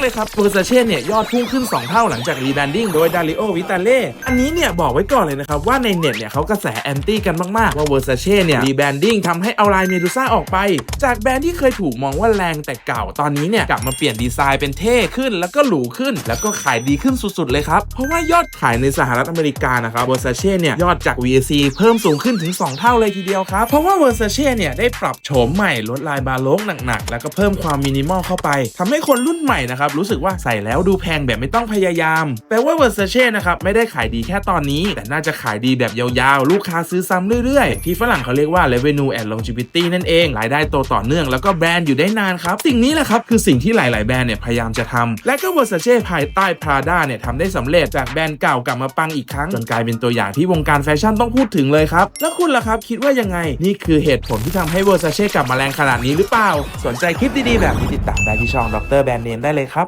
เลยครับ Versace เนี่ยยอดพุ่งขึ้น 2 เท่าหลังจากรีแบนดิ้งโดย Dario Vitale อันนี้เนี่ยบอกไว้ก่อนเลยนะครับว่าในเน็ตเนี่ยเขากระแสแอนตี้กันมากๆ ว่า Versace เนี่ยรีแบรนดิ้งทำให้เอาลายเมดูซ่าออกไป จากแบรนด์ที่เคยถูกมองว่าแรงแต่เก่าตอนนี้เนี่ยกลับมาเปลี่ยนดีไซน์เป็นเท่ขึ้นแล้วก็หรูขึ้น แล้วก็ขายดีขึ้นสุดๆเลยครับเพราะว่ายอดขายในสหรัฐอเมริกานะครับ Versace เนี่ยยอดจาก VAC เพิ่มสูงขึ้นถึง 2 เท่าเลยทีเดียวครับเพราะว่า Versace เนี่ยได้ปรับโฉมใหม่ลดลายบาโลกหนักๆแล้วก็เพิ่มความมินิมอลเข้าไปทำให้คนรุ่นใหม่นะครับรู้สึกว่าใส่แล้วดูแพงแบบไม่ต้องพยายามแปลว่า Versace นะครับ ไม่ได้ขายดีแค่ตอนนี้ แต่น่าจะขายดีแบบยาวๆ ลูกค้าซื้อซ้ำเรื่อยๆ ที่ฝรั่งเขาเรียกว่า revenue and longevity นั่นเอง รายได้โตต่อเนื่องแล้วก็แบรนด์อยู่ได้นานครับ สิ่งนี้แหละครับ คือสิ่งที่หลายๆ แบรนด์เนี่ยพยายามจะทำและก็ Versace ภายใต้ Prada เนี่ยทำได้สำเร็จจากแบรนด์เก่ากลับมาปังอีกครั้งจนกลายเป็นตัวอย่างที่วงการแฟชั่นต้องพูดถึงเลยครับแล้วคุณล่ะครับคิดว่ายังไงนี่คือเหตุผลที่ทำให้ Versace กลับมาแรงขนาดนี้หรือเปล่า สนใจคลิปดีๆแบบนี้ติดตามได้ที่ช่องดรแบรนด์เนมได้เลยครับ